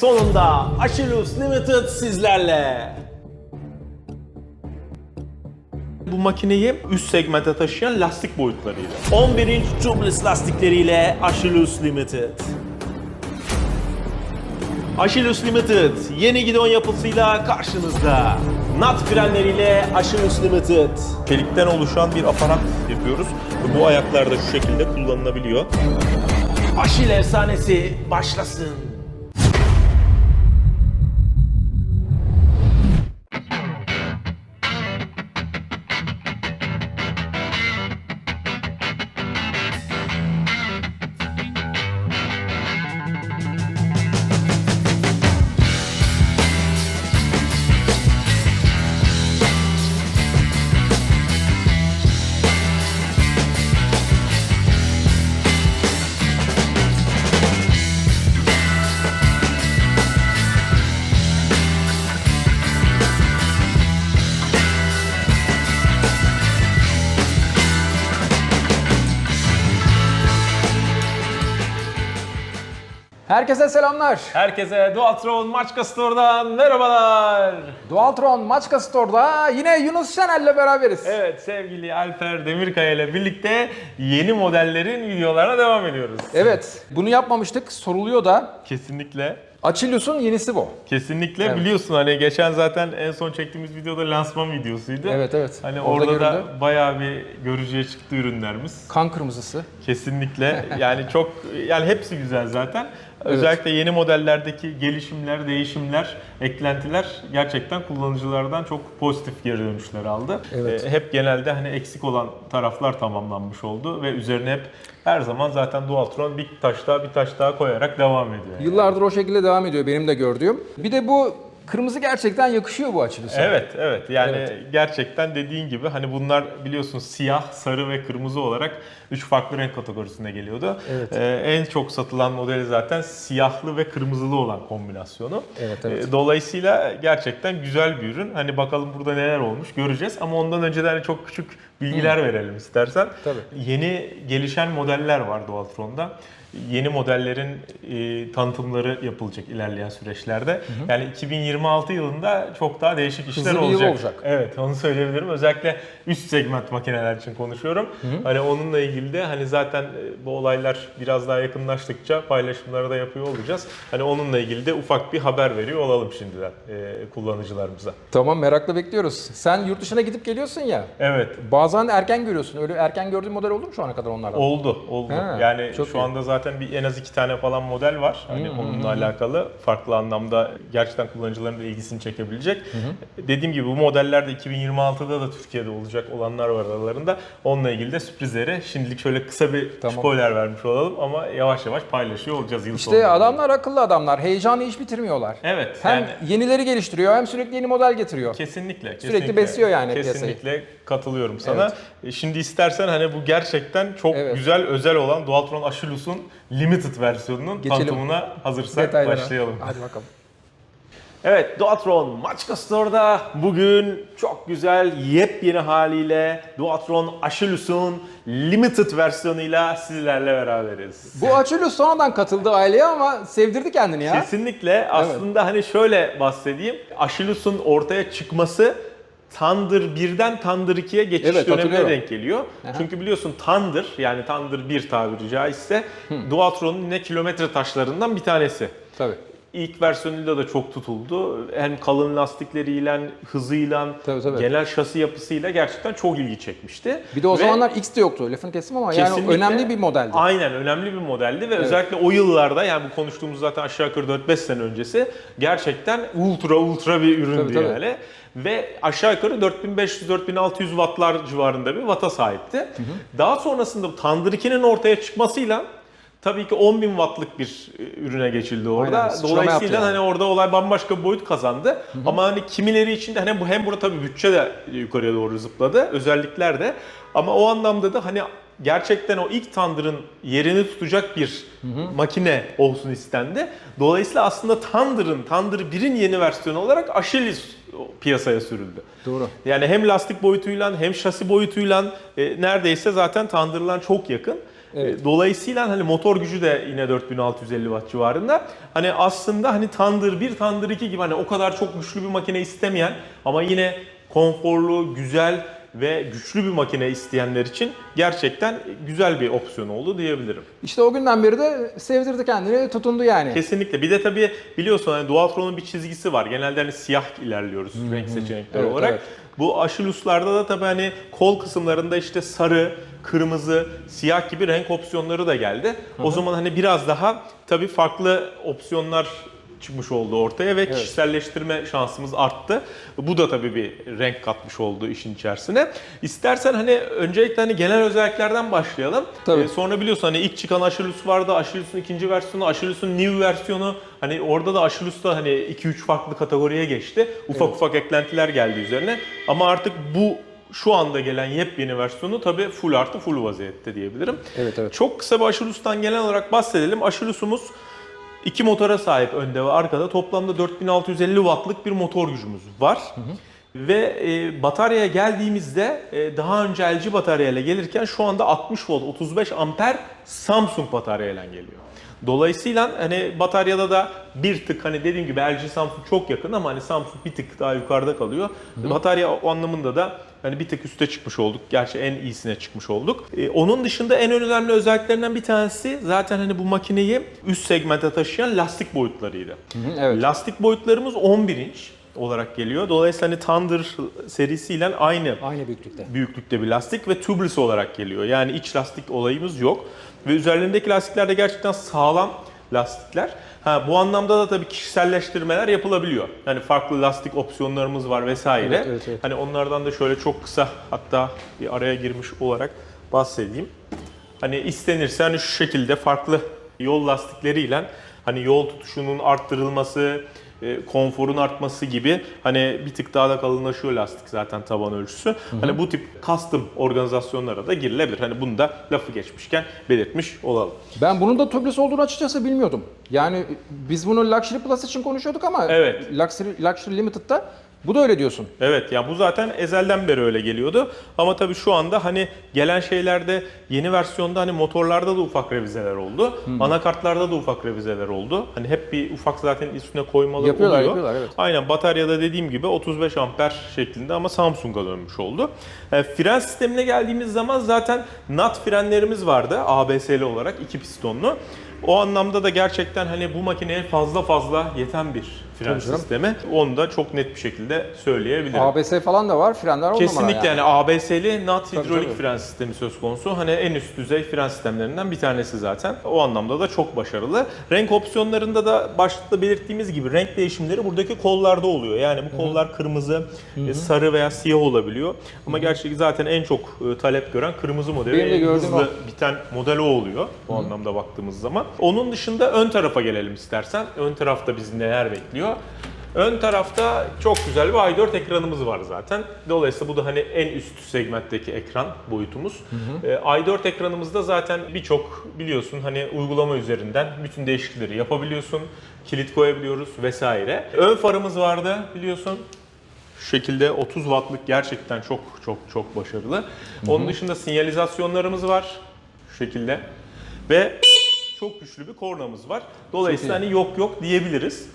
sonunda Achilles Limited sizlerle. Bu makineyi üst segmente taşıyan lastik boyutlarıyla. 11 inç tubeless lastikleriyle Achilles Limited. Achilles Limited yeni gidon yapısıyla karşınızda. Nat frenleriyle Achilles Limited. Çelikten oluşan bir aparat yapıyoruz. Bu ayaklar da şu şekilde kullanılabiliyor. Aşil efsanesi başlasın. Herkese selamlar. Herkese Dualtron Maçka Store'dan merhabalar. Dualtron Maçka Store'da yine Yunus Şener'le beraberiz. Evet sevgili Alper Demirkaya ile birlikte yeni modellerin videolarına devam ediyoruz. Evet, bunu yapmamıştık. Soruluyor da. Kesinlikle. Achilles'un yenisi bu. Kesinlikle Evet. biliyorsun hani geçen zaten en son çektiğimiz videoda lansman videosuydu. Evet, evet. Hani Orada orada, da görüldü. bayağı bir görücüye çıktı ürünlerimiz. Kan kırmızısı. Kesinlikle. Yani çok yani hepsi güzel zaten. Özellikle yeni modellerdeki gelişimler, değişimler, eklentiler gerçekten kullanıcılardan çok pozitif geri dönüşler aldı. Evet. Ee, hep genelde hani eksik olan taraflar tamamlanmış oldu ve üzerine hep her zaman zaten Dualtron bir taş daha bir taş daha koyarak devam ediyor. yani. Yıllardır o şekilde devam ediyor benim de gördüğüm. Bir de bu kırmızı gerçekten yakışıyor bu Achilles'a. Evet, evet. Yani Evet. gerçekten dediğin gibi hani bunlar biliyorsun siyah, sarı ve kırmızı olarak üç farklı renk kategorisine geliyordu. Evet. Ee, en çok satılan modeli zaten siyahlı ve kırmızılı olan kombinasyonu. Evet, evet. Ee, dolayısıyla gerçekten güzel bir ürün. Hani bakalım burada neler olmuş göreceğiz ama ondan önce de hani çok küçük bilgiler verelim istersen. Tabii. Yeni gelişen modeller var Dualtron'da. Yeni modellerin e, tanıtımları yapılacak ilerleyen süreçlerde. Yani 2026 yılında çok daha değişik işler Hızlı olacak. olacak. Evet, onu söyleyebilirim. Özellikle üst segment makineler için konuşuyorum. Hani onunla ilgili de hani zaten e, bu olaylar biraz daha yakınlaştıkça paylaşımları da yapıyor olacağız. Hani onunla ilgili de ufak bir haber veriyor olalım şimdiden e, kullanıcılarımıza. Tamam merakla bekliyoruz. Sen yurt dışına gidip geliyorsun ya. Evet, Bazen erken görüyorsun. Öyle erken gördüğün model oldu mu şu ana kadar onlardan? Oldu, oldu. Ha, yani şu iyi. anda zaten bir en az iki tane falan model var. Hani onunla alakalı farklı anlamda gerçekten kullanıcıların da ilgisini çekebilecek. Dediğim gibi bu modeller de 2026'da da Türkiye'de olacak olanlar var aralarında. Onunla ilgili de sürprizleri şimdilik şöyle kısa bir Tamam. spoiler vermiş olalım ama yavaş yavaş paylaşıyor olacağız yıl İşte sonunda. adamlar akıllı adamlar. Heyecanı hiç bitirmiyorlar. Evet. Hem yani yenileri geliştiriyor hem sürekli yeni model getiriyor. Kesinlikle. Sürekli kesinlikle. besliyor yani piyasayı. Kesinlikle katılıyorum sana. E, Şimdi istersen hani bu gerçekten çok Evet. güzel özel olan Dualtron Achilus'un limited versiyonunun Geçelim. tanıtımına hazırsak Detaylara. başlayalım. Hadi bakalım. Evet, Dualtron Maçka Store'da bugün çok güzel yepyeni haliyle Dualtron Achilus'un limited versiyonuyla sizlerle beraberiz. Bu Achilles sonradan katıldı aileye ama sevdirdi kendini ya. Kesinlikle. Aslında hani şöyle bahsedeyim. Achillus'un ortaya çıkması Thunder 1'den Thunder 2'ye geçiş Evet, dönemine denk geliyor. Çünkü biliyorsun Thunder yani Thunder 1 tabiri caizse Dualtron'un yine kilometre taşlarından bir tanesi. Tabii. İlk versiyonuyla da çok tutuldu. Hem kalın lastikleriyle, hızıyla, Tabii, tabii. genel şasi yapısıyla gerçekten çok ilgi çekmişti. Bir de o Ve- zamanlar X de yoktu. Lafını kestim ama yani önemli bir modeldi. Aynen önemli bir modeldi ve özellikle o yıllarda yani bu konuştuğumuz zaten aşağı yukarı 4-5 sene öncesi gerçekten ultra ultra bir üründü Tabii, tabii. yani. Ve aşağı yukarı 4500-4600 wattlar civarında bir watt'a sahipti. Daha sonrasında Thunder 2'nin ortaya çıkmasıyla tabii ki 10.000 wattlık bir e, ürüne geçildi orada. Aynen, Dolayısıyla yani. hani orada olay bambaşka bir boyut kazandı. Ama hani kimileri için de hani bu hem burada tabii bütçe de yukarıya doğru zıpladı. Özellikler de. Ama o anlamda da hani gerçekten o ilk Thunder'ın yerini tutacak bir makine olsun istendi. Dolayısıyla aslında Thunder'ın, Thunder 1'in yeni versiyonu olarak Achilles piyasaya sürüldü. Doğru. Yani hem lastik boyutuyla hem şasi boyutuyla e, neredeyse zaten Thunder'la çok yakın. Evet. E, Dolayısıyla hani motor gücü de yine 4650 watt civarında. Hani aslında hani Thunder 1, Thunder 2 gibi hani o kadar çok güçlü bir makine istemeyen ama yine konforlu, güzel ve güçlü bir makine isteyenler için gerçekten güzel bir opsiyon oldu diyebilirim. İşte o günden beri de sevdirdi kendini, tutundu yani. Kesinlikle. Bir de tabii biliyorsun hani Dualtron'un bir çizgisi var. Genelde hani siyah ilerliyoruz renk seçenekleri Evet, olarak. evet. Bu Aşilus'larda da tabii hani kol kısımlarında işte sarı, kırmızı, siyah gibi renk opsiyonları da geldi. O zaman hani biraz daha tabii farklı opsiyonlar çıkmış oldu ortaya ve kişiselleştirme şansımız arttı. Bu da tabii bir renk katmış oldu işin içerisine. İstersen hani öncelikle hani genel özelliklerden başlayalım. Tabii. Ee, sonra biliyorsun hani ilk çıkan Aşilus vardı, Aşilus'un ikinci versiyonu, Aşilus'un new versiyonu. Hani orada da Aşilus da hani 2-3 farklı kategoriye geçti. Ufak ufak eklentiler geldi üzerine. Ama artık bu şu anda gelen yepyeni versiyonu tabii full artı full vaziyette diyebilirim. Evet, evet. Çok kısa bir Aşilus'tan genel olarak bahsedelim. Aşilus'umuz iki motora sahip önde ve arkada. Toplamda 4650 wattlık bir motor gücümüz var. Ve e, bataryaya geldiğimizde e, daha önce LG bataryayla gelirken şu anda 60 volt 35 amper Samsung bataryayla geliyor. Dolayısıyla hani bataryada da bir tık hani dediğim gibi LG Samsung çok yakın ama hani Samsung bir tık daha yukarıda kalıyor. Batarya o anlamında da hani bir tık üste çıkmış olduk. Gerçi en iyisine çıkmış olduk. E, onun dışında en önemli özelliklerinden bir tanesi zaten hani bu makineyi üst segmente taşıyan lastik boyutlarıydı. Hı, evet. Lastik boyutlarımız 11 inç olarak geliyor. Dolayısıyla hani Thunder serisiyle aynı Aynı büyüklükte. büyüklükte bir lastik ve tubeless olarak geliyor. Yani iç lastik olayımız yok. Ve üzerlerindeki lastikler de gerçekten sağlam lastikler. Ha, bu anlamda da tabii kişiselleştirmeler yapılabiliyor. Yani farklı lastik opsiyonlarımız var vesaire. Evet, evet, evet. Hani onlardan da şöyle çok kısa hatta bir araya girmiş olarak bahsedeyim. Hani istenirse hani şu şekilde farklı yol lastikleriyle hani yol tutuşunun arttırılması, e, konforun artması gibi hani bir tık daha da kalınlaşıyor lastik zaten taban ölçüsü. Hani bu tip custom organizasyonlara da girilebilir. Hani bunu da lafı geçmişken belirtmiş olalım. Ben bunun da tubeless olduğunu açıkçası bilmiyordum. Yani biz bunu Luxury Plus için konuşuyorduk ama Evet. Luxury, Luxury Limited'da bu da öyle diyorsun. Evet ya bu zaten ezelden beri öyle geliyordu. Ama tabii şu anda hani gelen şeylerde yeni versiyonda hani motorlarda da ufak revizeler oldu. Anakartlarda da ufak revizeler oldu. Hani hep bir ufak zaten üstüne koymaları Yapıyorlar, oluyor. yapıyorlar, evet. Aynen bataryada dediğim gibi 35 amper şeklinde ama Samsung'a dönmüş oldu. E, fren sistemine geldiğimiz zaman zaten NAT frenlerimiz vardı ABS'li olarak iki pistonlu. O anlamda da gerçekten hani bu makineye fazla fazla yeten bir fren Tabii sistemi. Onu da çok net bir şekilde söyleyebilirim. ABS falan da var, frenler on Kesinlikle numara yani ABS'li NAT Tabii, hidrolik tabii. fren sistemi söz konusu. Hani en üst düzey fren sistemlerinden bir tanesi zaten. O anlamda da çok başarılı. Renk opsiyonlarında da başta belirttiğimiz gibi renk değişimleri buradaki kollarda oluyor. Yani bu kollar kırmızı, e, sarı veya siyah olabiliyor. Ama gerçekten zaten en çok e, talep gören kırmızı modeli. Benim en hızlı biten model o oluyor bu anlamda baktığımız zaman. Onun dışında ön tarafa gelelim istersen. Ön tarafta bizi neler bekliyor? Ön tarafta çok güzel bir i4 ekranımız var zaten. Dolayısıyla bu da hani en üst segmentteki ekran boyutumuz. Ee, i4 ekranımızda zaten birçok biliyorsun hani uygulama üzerinden bütün değişiklikleri yapabiliyorsun. Kilit koyabiliyoruz vesaire. Ön farımız vardı biliyorsun. Şu şekilde 30 wattlık gerçekten çok çok çok başarılı. Onun dışında sinyalizasyonlarımız var. Şu şekilde. Ve çok güçlü bir kornamız var. Dolayısıyla hani yok yok diyebiliriz.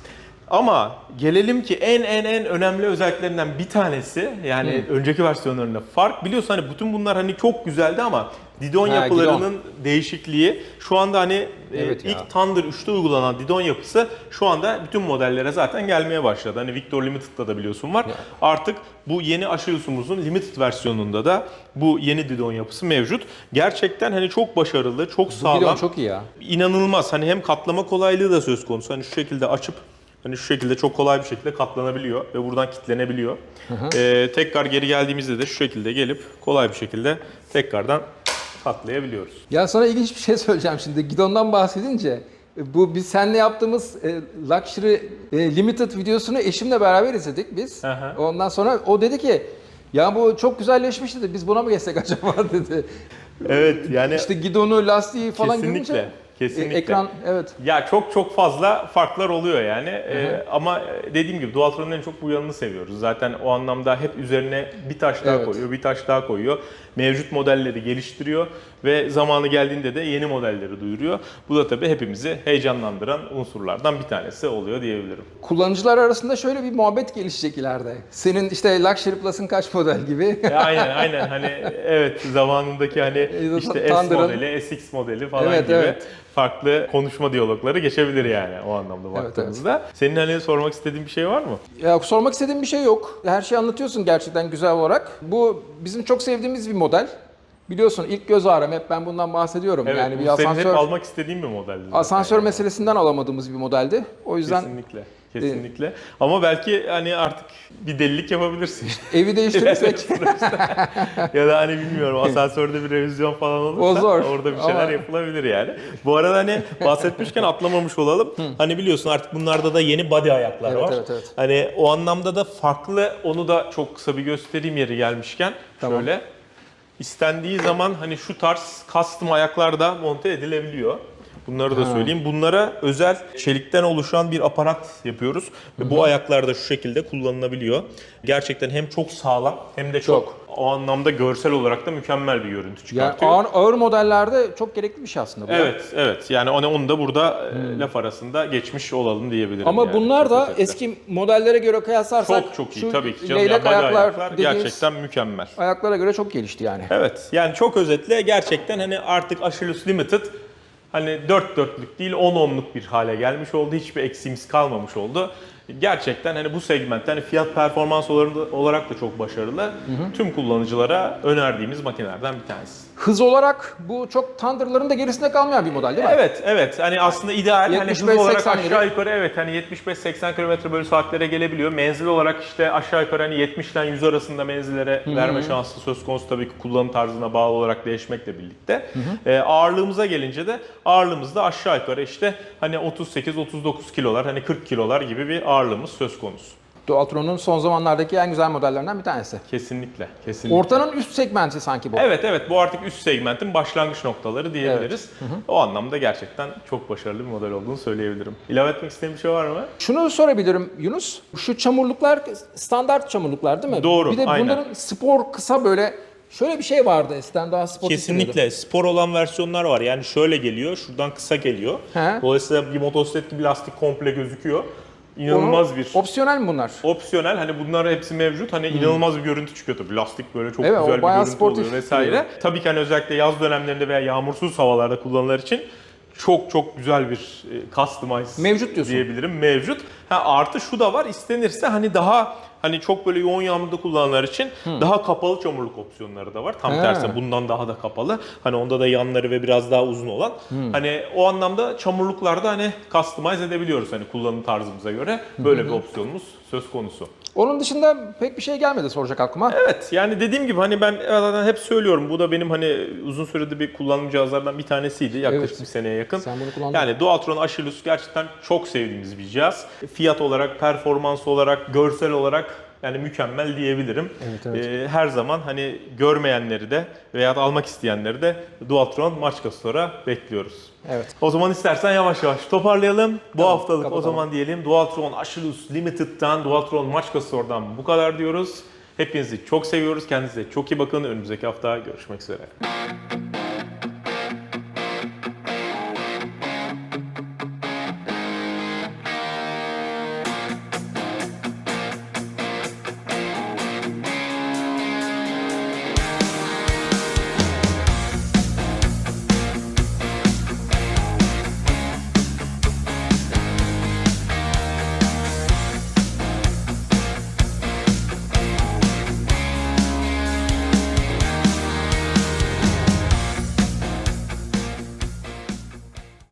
Ama gelelim ki en en en önemli özelliklerinden bir tanesi yani önceki versiyonlarında fark biliyorsun hani bütün bunlar hani çok güzeldi ama didon Ha, yapılarının değişikliği şu anda hani e, Evet ya. ilk Thunder 3'te uygulanan didon yapısı şu anda bütün modellere zaten gelmeye başladı. Hani Victor Limited'da da biliyorsun var. Ya. Artık bu yeni Aşilus'umuzun Limited versiyonunda da bu yeni didon yapısı mevcut. Gerçekten hani çok başarılı, çok Bu sağlam bidon çok iyi ya. inanılmaz. Hani hem katlama kolaylığı da söz konusu. Hani şu şekilde açıp hani şu şekilde çok kolay bir şekilde katlanabiliyor ve buradan kilitlenebiliyor. Ee, tekrar geri geldiğimizde de şu şekilde gelip kolay bir şekilde tekrardan katlayabiliyoruz. Ya sana ilginç bir şey söyleyeceğim şimdi. Gidon'dan bahsedince bu biz seninle yaptığımız e, Luxury e, Limited videosunu eşimle beraber izledik biz. Hı hı. Ondan sonra o dedi ki ya bu çok güzelleşmiş dedi. Biz buna mı geçsek acaba dedi. Evet yani İşte gidonu, lastiği falan kesinlikle görünce Kesinlikle. E, ekran evet. Ya çok çok fazla farklar oluyor yani. Ee, ama e, dediğim gibi Dualtron'un en çok bu yanını seviyoruz. Zaten o anlamda hep üzerine bir taş daha Evet. koyuyor, bir taş daha koyuyor. Mevcut modelleri geliştiriyor ve zamanı geldiğinde de yeni modelleri duyuruyor. Bu da tabii hepimizi heyecanlandıran unsurlardan bir tanesi oluyor diyebilirim. Kullanıcılar arasında şöyle bir muhabbet gelişecek ileride. Senin işte Luxury Plus'ın kaç model gibi. E, aynen aynen hani evet zamanındaki hani işte S modeli, SX modeli falan Evet, gibi evet. Farklı konuşma diyalogları geçebilir yani o anlamda Evet, baktığımızda. Senin hani sormak istediğin bir şey var mı? Ya sormak istediğim bir şey yok. Her şeyi anlatıyorsun gerçekten güzel olarak. Bu bizim çok sevdiğimiz bir model. Biliyorsun ilk göz ağrım hep ben bundan bahsediyorum. Evet, yani bir senin hep asansör almak istediğin bir modeldi. asansör yani. meselesinden alamadığımız bir modeldi. O yüzden Kesinlikle. Kesinlikle. Ama belki hani artık bir delilik yapabilirsin. evi değiştirirsek ya da hani bilmiyorum asansörde bir revizyon falan olursa O zor. orada bir şeyler Ama- yapılabilir yani. Bu arada hani bahsetmişken atlamamış olalım. hani biliyorsun artık bunlarda da yeni body ayaklar Evet, var. evet, evet. Hani o anlamda da farklı onu da çok kısa bir göstereyim yeri gelmişken. Tamam. Şöyle istendiği zaman hani şu tarz custom ayaklar da monte edilebiliyor. Bunları da söyleyeyim. Bunlara özel çelikten oluşan bir aparat yapıyoruz. Ve bu ayaklar da şu şekilde kullanılabiliyor. Gerçekten hem çok sağlam hem de çok, o anlamda görsel olarak da mükemmel bir görüntü yani çıkartıyor. ağır, ağır modellerde çok gerekli bir şey aslında bu. Evet, evet. Yani onu, onu da burada e, laf arasında geçmiş olalım diyebilirim. Ama yani. bunlar Çok da özetle. eski modellere göre kıyaslarsak çok çok iyi şu tabii ki canım. leylek Yani body ayaklar, ayaklar dediğimiz gerçekten mükemmel. ayaklara göre çok gelişti yani. Evet. Yani çok özetle gerçekten hani artık Achilles Limited hani 4 dörtlük değil 10 onluk bir hale gelmiş oldu. Hiçbir eksiğimiz kalmamış oldu. Gerçekten hani bu segmentte hani fiyat performans olarak- olarak da çok başarılı. Tüm kullanıcılara önerdiğimiz makinelerden bir tanesi. Hız olarak bu çok Thunder'ların da gerisinde kalmayan bir model değil mi? Evet, evet. Hani aslında ideal hani hız 75-80 olarak aşağı gibi. yukarı evet hani 75-80 km bölü saatlere gelebiliyor. Menzil olarak işte aşağı yukarı hani 70 ile 100 arasında menzillere verme şansı söz konusu tabii ki kullanım tarzına bağlı olarak değişmekle birlikte. Ee, ağırlığımıza gelince de ağırlığımızda aşağı yukarı işte hani 38-39 kilolar hani 40 kilolar gibi bir ağırlığımız söz konusu. Dualtron'un son zamanlardaki en güzel modellerinden bir tanesi. Kesinlikle, kesinlikle. Ortanın üst segmenti sanki bu. Evet evet bu artık üst segmentin başlangıç noktaları diyebiliriz. O anlamda gerçekten çok başarılı bir model olduğunu söyleyebilirim. İlave etmek istediğin bir şey var mı? Şunu sorabilirim Yunus. Şu çamurluklar standart çamurluklar değil mi? Doğru, Bir de aynen. bunların spor kısa böyle şöyle bir şey vardı eskiden daha spor Kesinlikle spor olan versiyonlar var. Yani şöyle geliyor, şuradan kısa geliyor. He. Dolayısıyla bir motosiklet gibi lastik komple gözüküyor. İnanılmaz bir Opsiyonel mi bunlar? opsiyonel. Hani bunlar hepsi mevcut. Hani inanılmaz bir görüntü çıkıyor tabii. Lastik böyle çok Evet, güzel bir görüntü sportif oluyor vesaire. duruyor. Tabii ki hani özellikle yaz dönemlerinde veya yağmursuz havalarda kullanılar için çok çok güzel bir e, customize Mevcut diyorsun. diyebilirim. Mevcut. Ha, artı şu da var istenirse hani daha hani çok böyle yoğun yağmurda kullananlar için daha kapalı çamurluk opsiyonları da var. Tam He. tersi bundan daha da kapalı. Hani onda da yanları ve biraz daha uzun olan. Hani o anlamda çamurluklarda hani customize edebiliyoruz hani kullanım tarzımıza göre. Böyle bir opsiyonumuz söz konusu. Onun dışında pek bir şey gelmedi soracak aklıma. Evet yani dediğim gibi hani ben zaten hep söylüyorum bu da benim hani uzun süredir bir kullandığım cihazlardan bir tanesiydi yaklaşık Evet. bir seneye yakın. Sen bunu kullandın. Yani Dualtron Achilles gerçekten çok sevdiğimiz bir cihaz. Fiyat olarak, performans olarak, görsel olarak yani mükemmel diyebilirim. Evet, evet. Ee, her zaman hani görmeyenleri de veya almak isteyenleri de Dualtron Maçka Store'a bekliyoruz. Evet. O zaman istersen yavaş yavaş toparlayalım. Bu Tamam, haftalık o kapatalım. zaman diyelim Dualtron Achilles Limited'dan, Dualtron Maçka Store'dan bu kadar diyoruz. Hepinizi çok seviyoruz. Kendinize çok iyi bakın. Önümüzdeki hafta görüşmek üzere.